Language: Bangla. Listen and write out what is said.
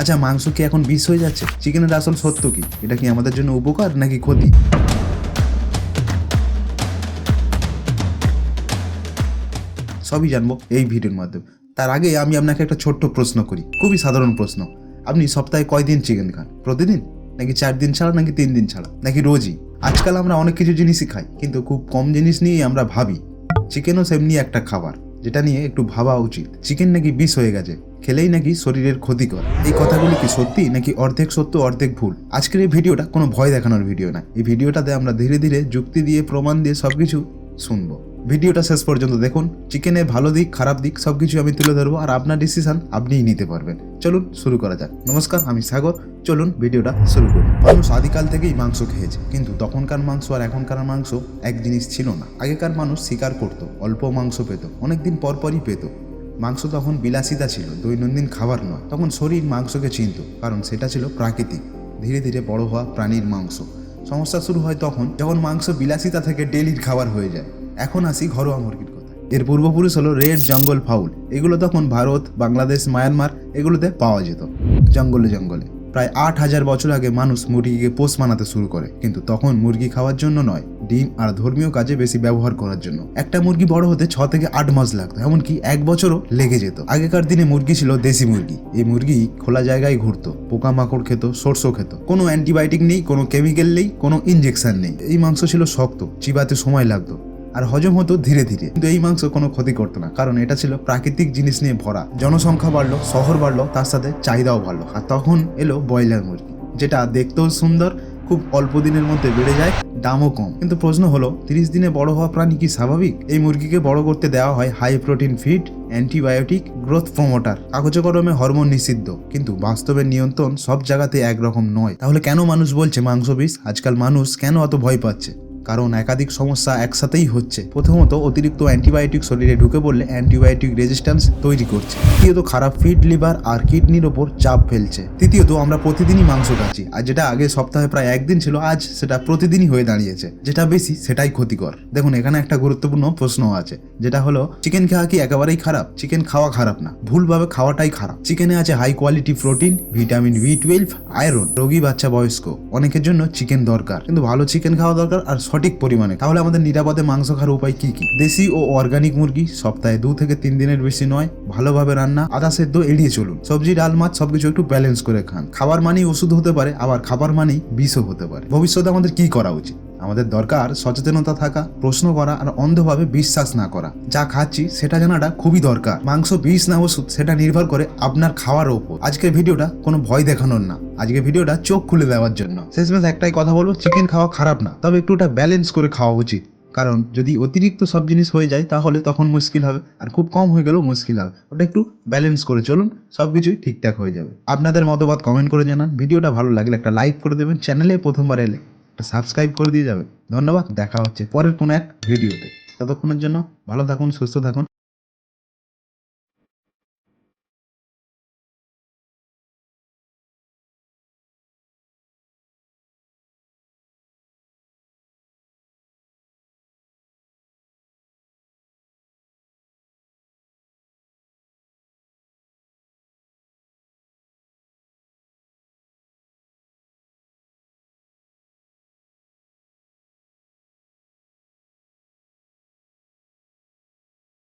আচ্ছা মাংস কি এখন বিষ হয়ে যাচ্ছে? চিকেনের আসল সত্য কি? এটা কি আমাদের জন্য উপকার নাকি ক্ষতি? সবই জানব এই ভিডিওর মাধ্যমে। তার আগে আমি আপনাকে একটা ছোট্ট প্রশ্ন করি। খুবই সাধারণ প্রশ্ন। আপনি সপ্তাহে কয়দিন চিকেন খান? প্রতিদিন? নাকি চার দিন ছাড়া, নাকি তিন দিন ছাড়া? নাকি রোজই? আজকাল আমরা অনেক কিছু জিনিসই খাই, কিন্তু খুব কম জিনিস নিয়েই আমরা ভাবি, চিকেনও সেমনি একটা খাবার, যেটা নিয়ে একটু ভাবা উচিত। চিকেন নাকি বিষ হয়ে গেছে? খেলেই নাকি শরীরের ক্ষতিকর এই কথাগুলি কি সত্যি নাকি অর্ধেক সত্য, অর্ধেক ভুল? আজকের এই ভিডিওটা কোনো ভয় দেখানোর ভিডিও না এই ভিডিওটাতে আমরা ধীরে ধীরে যুক্তি দিয়ে, প্রমাণ দিয়ে সবকিছু শুনব। ভিডিওটা শেষ পর্যন্ত দেখুন। চিকেনের ভালো দিক, খারাপ দিক সবকিছু আমি তুলে ধরবো আর আপনার ডিসিশন আপনিই নিতে পারবেন। চলুন শুরু করা যাক। নমস্কার, আমি সাগর। চলুন ভিডিওটা শুরু করি। মানুষ আদিকাল থেকেই মাংস খেয়েছে, কিন্তু তখনকার মাংস আর এখনকার মাংস এক জিনিস ছিল না। আগেকার মানুষ শিকার করত, অল্প মাংস পেত, অনেকদিন পর পরই পেত। মাংস তখন বিলাসিতা ছিল, দৈনন্দিন খাবার নয়। তখন শরীর মাংসকে চিনত, কারণ সেটা ছিল প্রাকৃতিক। ধীরে ধীরে বড় হওয়া প্রাণীর মাংস। সমস্যা শুরু হয় তখন, যখন মাংস বিলাসিতা থেকে ডেলির খাবার হয়ে যায়। এখন আসি ঘরোয়া মুরগির কথা এর পূর্বপুরুষ হলো রেড জঙ্গল ফাউল। এগুলো তখন ভারত, বাংলাদেশ, মায়ানমার, এগুলোতে পাওয়া যেত। জঙ্গলে জঙ্গলে। প্রায় আট হাজার বছর আগে মানুষ মুরগিকে পোষ মানাতে শুরু করে। কিন্তু তখন মুরগি খাওয়ার জন্য নয়। ডিম আর ধর্মীয় কাজে বেশি ব্যবহার করার জন্য। একটা মুরগি বড় হতে ছ থেকে আট মাস লাগতো, এমনকি এক বছরও লেগে যেত। আগেকার দিনে মুরগি ছিল দেশি মুরগি। এই মুরগি খোলা জায়গায় ঘুরতো, পোকামাকড় খেত সরষে খেত। কোনো অ্যান্টিবায়োটিক নেই, কোনো কেমিক্যাল নেই, কোনো ইনজেকশন নেই। এই মাংস ছিল শক্ত, চিবাতে সময় লাগতো আর হজম হতো ধীরে ধীরে। কিন্তু এই মাংস কোনো ক্ষতি করতো না, কারণ এটা ছিল প্রাকৃতিক জিনিস নিয়ে ভরা। জনসংখ্যা বাড়লো, শহর বাড়লো, তার সাথে চাহিদাও বাড়লো। আর তখন এলো ব্রয়লার মুরগি, যেটা দেখতেও সুন্দর, খুব অল্প দিনের মধ্যে বেড়ে যায়। দামও কম। কিন্তু প্রশ্ন হলো, তিরিশ দিনে বড় হওয়া প্রাণী কি স্বাভাবিক? এই মুরগিকে বড় করতে দেওয়া হয় high protein feed antibiotic growth promoter কাগজে কলমে হরমোন নিষিদ্ধ। কিন্তু বাস্তবের নিয়ন্ত্রণ সব জায়গাতে একরকম নয়। তাহলে কেন মানুষ বলছে মাংস বিষ আজকাল মানুষ কেন অত ভয় পাচ্ছে? কারণ একাধিক সমস্যা একসাথেই হচ্ছে। প্রথমত, অতিরিক্ত অ্যান্টিবায়োটিক শরীরে ঢুকে পড়লে অ্যান্টিবায়োটিক রেজিস্ট্যান্স তৈরি করছে। দ্বিতীয়ত, খারাপ ফিড, লিভার আর কিডনির ওপর চাপ ফেলছে। তৃতীয়ত, আমরা প্রতিদিনই মাংস খাচ্ছি। আর যেটা আগে সপ্তাহে প্রায় একদিন ছিল, আজ সেটা প্রতিদিনই হয়ে দাঁড়িয়েছে। যেটা বেশি, সেটাই ক্ষতিকর। দেখুন, এখানে একটা গুরুত্বপূর্ণ প্রশ্ন আছে। যেটা হলো চিকেন খাওয়া কি একেবারেই খারাপ? চিকেন খাওয়া খারাপ না। ভুলভাবে খাওয়াটাই খারাপ। চিকেনে আছে high quality protein vitamin B twelve iron রোগী বাচ্চা বয়স্ক, অনেকের জন্য চিকেন দরকার। কিন্তু ভালো চিকেন খাওয়া দরকার আর সঠিক পরিমাণে। তাহলে আমাদের নিরাপদে মাংস খাওয়ার উপায় কি কি? দেশি ও অর্গানিক মুরগি সপ্তাহে দু থেকে তিন দিনের বেশি নয়, ভালোভাবে রান্না, আদা সেদ্ধ এড়িয়ে চলুন। সবজি, ডাল, মাছ সবকিছু একটু ব্যালেন্স করে খান। খাবার মানেই ওষুধ হতে পারে, আবার খাবার মানেই বিষও হতে পারে। ভবিষ্যতে আমাদের কি করা উচিত? আমাদের দরকার সচেতনতা থাকা, প্রশ্ন করা আর অন্ধভাবে বিশ্বাস না করা। যা খাচ্ছি সেটা জানাটা খুবই দরকার। মাংস, বিষ না ওষুধ, সেটা নির্ভর করে আপনার খাওয়ার ওপর। আজকের ভিডিওটা কোনো ভয় দেখানোর না। আজকে ভিডিওটা চোখ খুলে দেওয়ার জন্য। শেষমেশ একটাই কথা বলব চিকেন খাওয়া খারাপ না। তবে একটু ওটা ব্যালেন্স করে খাওয়া উচিত। কারণ যদি অতিরিক্ত সব জিনিস হয়ে যায়, তাহলে তখন মুশকিল হবে। আর খুব কম হয়ে গেলেও মুশকিল হবে। ওটা একটু ব্যালেন্স করে চলুন, সব কিছুই ঠিকঠাক হয়ে যাবে। আপনাদের মতবাদ কমেন্ট করে জানান। ভিডিওটা ভালো লাগলে একটা লাইক করে দেবেন। চ্যানেলে প্রথমবার এলে সাবস্ক্রাইব করে দিয়ে যাবে। ধন্যবাদ, দেখা হচ্ছে পরের কোনো এক ভিডিওতে ততক্ষণের জন্য ভালো থাকুন, সুস্থ থাকুন।